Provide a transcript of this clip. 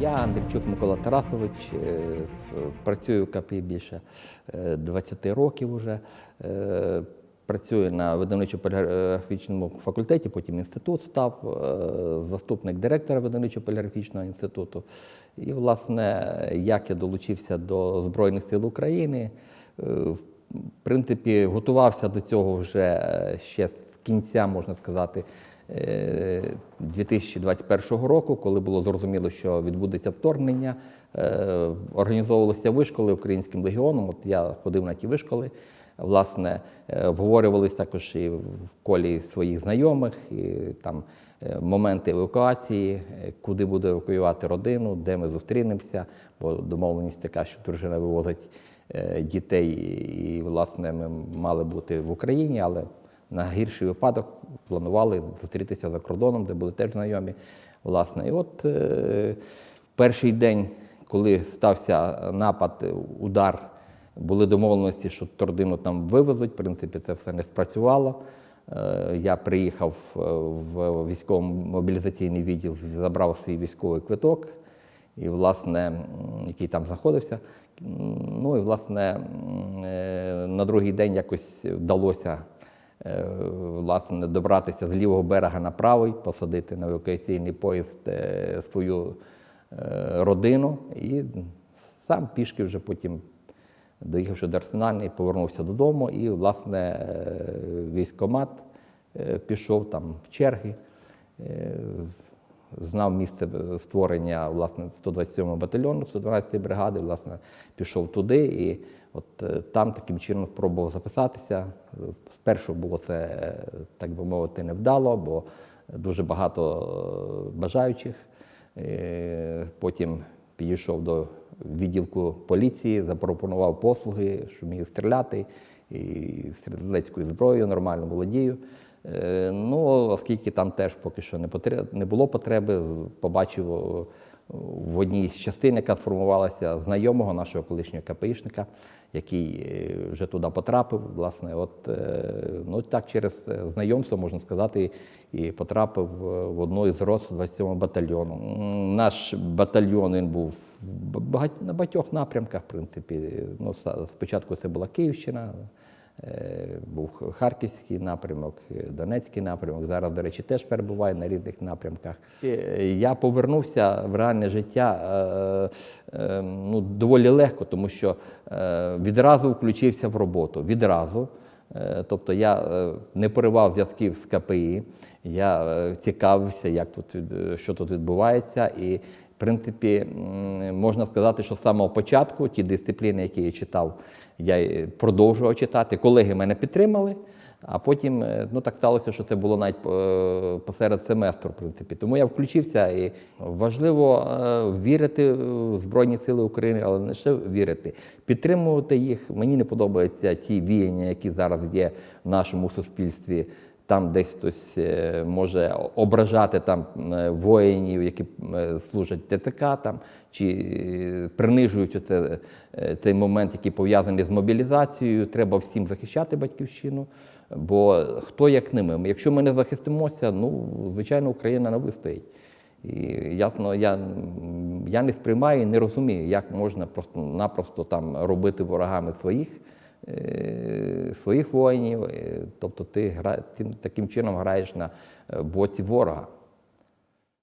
Я Андрійчук Микола Тарасович, е, працюю в КПІ більше е, 20 років уже. Е, Працюю на видавничо-поліграфічному факультеті, потім інститут став, е, заступник директора видавничо-поліграфічного інституту. І, власне, як я долучився до Збройних сил України, е, в принципі, готувався до цього вже е, ще з кінця, можна сказати, е, 2021 року, коли було зрозуміло, що відбудеться вторгнення. Е, Організовувалися вишколи українським легіоном. От я ходив на ті вишколи. Власне, е, обговорювались також і в колі своїх знайомих, і там е, моменти евакуації, е, куди буде евакуювати родину, де ми зустрінемося, бо домовленість така, що дружина вивозить е, дітей, і, власне, ми мали бути в Україні, але на гірший випадок планували зустрітися за кордоном, де були теж знайомі. Власне, і от е, перший день, коли стався напад, удар, були домовленості, що родину там вивезуть. В принципі, це все не спрацювало. Е, Я приїхав е, в військово-мобілізаційний відділ, забрав свій військовий квиток, і, власне, який там знаходився. Ну і власне е, на другий день якось вдалося власне, добратися з лівого берега на правий, посадити на евакуаційний поїзд е, свою е, родину і сам пішки вже потім, доїхавши до Арсенальної, повернувся додому і, власне, військомат е, пішов там черги. Знав місце створення власне 127 батальйону, 112 бригади, власне, пішов туди і от е, там таким чином спробував записатися. Спершу було це, е, так би мовити, невдало, бо дуже багато е, бажаючих. Потім підійшов до відділку поліції, запропонував послуги, що вмію стріляти, і стрілецькою зброєю нормально володію. Е, Ну, оскільки там теж поки що не, не було потреби, побачив в одній з частин, яка сформувалася знайомого нашого колишнього КПІшника, який е, вже туди потрапив. Власне, от е, ну так через е, знайомство можна сказати, і потрапив в одну із рот 27 батальйону. Наш батальйон він був багать- на багатьох напрямках, в принципі. Ну, спочатку це була Київщина. Е, Був Харківський напрямок, е, Донецький напрямок. Зараз, до речі, теж перебуваю на різних напрямках. Е, Я повернувся в реальне життя ну, доволі легко, тому що відразу включився в роботу. Відразу. Тобто я не поривав зв'язків з КПІ, я цікавився, як тут, що тут відбувається. І, принципі, можна сказати, що з самого початку ті дисципліни, які я читав, я продовжував читати. Колеги мене підтримали. А потім е, ну так сталося, що це було навіть е, посеред семестру, в принципі. Тому я включився і важливо е, вірити в Збройні Сили України, але не лише вірити, підтримувати їх. Мені не подобаються ті віяння, які зараз є в нашому суспільстві. Там десь хтось е, може ображати там е, воїнів, які е, служать ТЦК, там чи принижують оце, цей момент, який пов'язаний з мобілізацією. Треба всім захищати батьківщину. Бо хто як не ми? Якщо ми не захистимося, ну звичайно, Україна не вистоїть. І ясно, я, я не сприймаю і не розумію, як можна просто-напросто там робити ворогами своїх, своїх воїнів. Е, Тобто ти таким чином граєш на е, боці ворога.